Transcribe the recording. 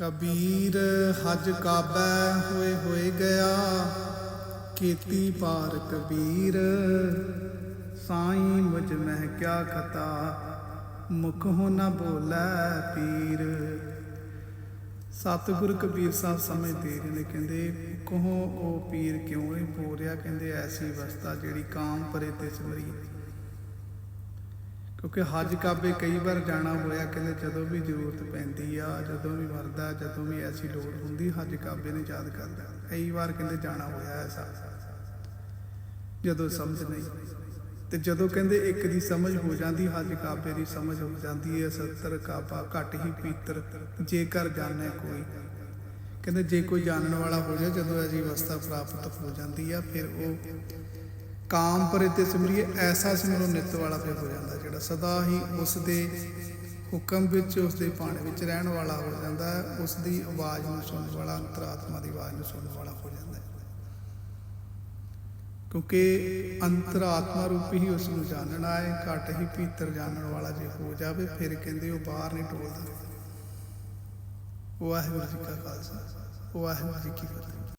ਕਬੀਰ, ਹਜ ਕਾਬੈ ਹੋਏ ਹੋਏ ਗਿਆ। ਕੀਤੀ ਪਾਰ ਕਬੀਰ, ਸਾਈਂ ਮੁਝ ਮਹਿ ਕਿਆ ਖਤਾ, ਮੁਖ ਹੋ ਨਾ ਬੋਲੇ ਪੀਰ। ਸਤਿਗੁਰ ਕਬੀਰ ਸਾਹਿਬ ਸਮਝ ਦੇ ਨੇ ਕਹਿੰਦੇ, ਕਹੋ, ਉਹ ਪੀਰ ਕਿਉਂ ਨਹੀਂ ਬੋਲ ਰਿਹਾ ਕਹਿੰਦੇ, ਐਸੀ ਅਵਸਥਾ ਜਿਹੜੀ ਕਾਮ ਪਰੇ ਤੇ ਸਮਰੀ ਕਿਉਂਕਿ ਹਜ ਕਾਬੇ ਕਈ ਵਾਰ ਜਾਣਾ ਹੋਇਆ, ਕਹਿੰਦੇ ਜਦੋਂ ਵੀ ਜ਼ਰੂਰਤ ਪੈਂਦੀ ਆ, ਜਦੋਂ ਵੀ ਵਰਦਾ ਜਦੋਂ ਵੀ ਐਸੀ ਲੋੜ ਹੁੰਦੀ, ਹਜ ਕਾਬੇ ਨੇ ਯਾਦ ਕਰਦਾ। ਕਈ ਵਾਰ ਕਹਿੰਦੇ ਜਾਣਾ ਹੋਇਆ ਐਸਾ, ਜਦੋਂ ਸਮਝ ਨਹੀਂ। ਤੇ ਜਦੋਂ ਕਹਿੰਦੇ ਇੱਕ ਦੀ ਸਮਝ ਹੋ ਜਾਂਦੀ, ਹਜ ਕਾਬੇ ਦੀ ਸਮਝ ਹੋ ਜਾਂਦੀ ਹੈ 70 ਕਾਬਾ ਘੱਟ ਹੀ ਪੀਤਰ, ਜੇਕਰ ਜਾਣੇ ਕੋਈ। ਕਹਿੰਦੇ ਜੇ ਕੋਈ ਜਾਣਨ ਵਾਲਾ ਹੋ ਜਾਏ, ਜਦੋਂ ਐਸੀ ਅਵਸਥਾ ਪ੍ਰਾਪਤ ਹੋ ਜਾਂਦੀ ਆ, ਫਿਰ ਉਹ ਕਾਮ ਪਰੇ ਤੇ ਸਿਮਰੀਏ, ਐਸਾ ਸਿਮਰੋ ਨਿਤ ਵਾਲਾ ਫਿਰ ਹੋ ਜਾਂਦਾ, ਜਿਹੜਾ ਸਦਾ ਹੀ ਉਸ ਦੇ ਹੁਕਮ ਵਿੱਚ ਉਸ ਦੇ ਪਾਣੇ ਵਿੱਚ ਰਹਿਣ ਵਾਲਾ ਹੋ ਜਾਂਦਾ ਹੈ ਉਸ ਦੀ ਆਵਾਜ਼ ਨੂੰ ਸੁਣਨ ਵਾਲਾ, ਅੰਤਰਾਤਮਾ ਦੀ ਆਵਾਜ਼ ਨੂੰ ਸੁਣਨ ਵਾਲਾ ਹੋ ਜਾਂਦਾ ਹੈ। ਕਿਉਂਕਿ ਅੰਤਰਾਤਮਾ ਰੂਪ ਹੀ ਉਸ ਨੂੰ ਜਾਣਨਾ ਹੈ ਘਟ ਹੀ ਭੀਤਰ ਜਾਣਨ ਵਾਲਾ ਜੇ ਹੋ ਜਾਵੇ, ਫਿਰ ਕਹਿੰਦੇ ਉਹ ਬਾਹਰ ਨਹੀਂ ਟੋਲਦਾ। ਵਾਹਿਗੁਰੂ ਜੀ ਕਾ ਖਾਲਸਾ, ਵਾਹਿਗੁਰੂ ਜੀ ਕੀ ਫਤਿਹ।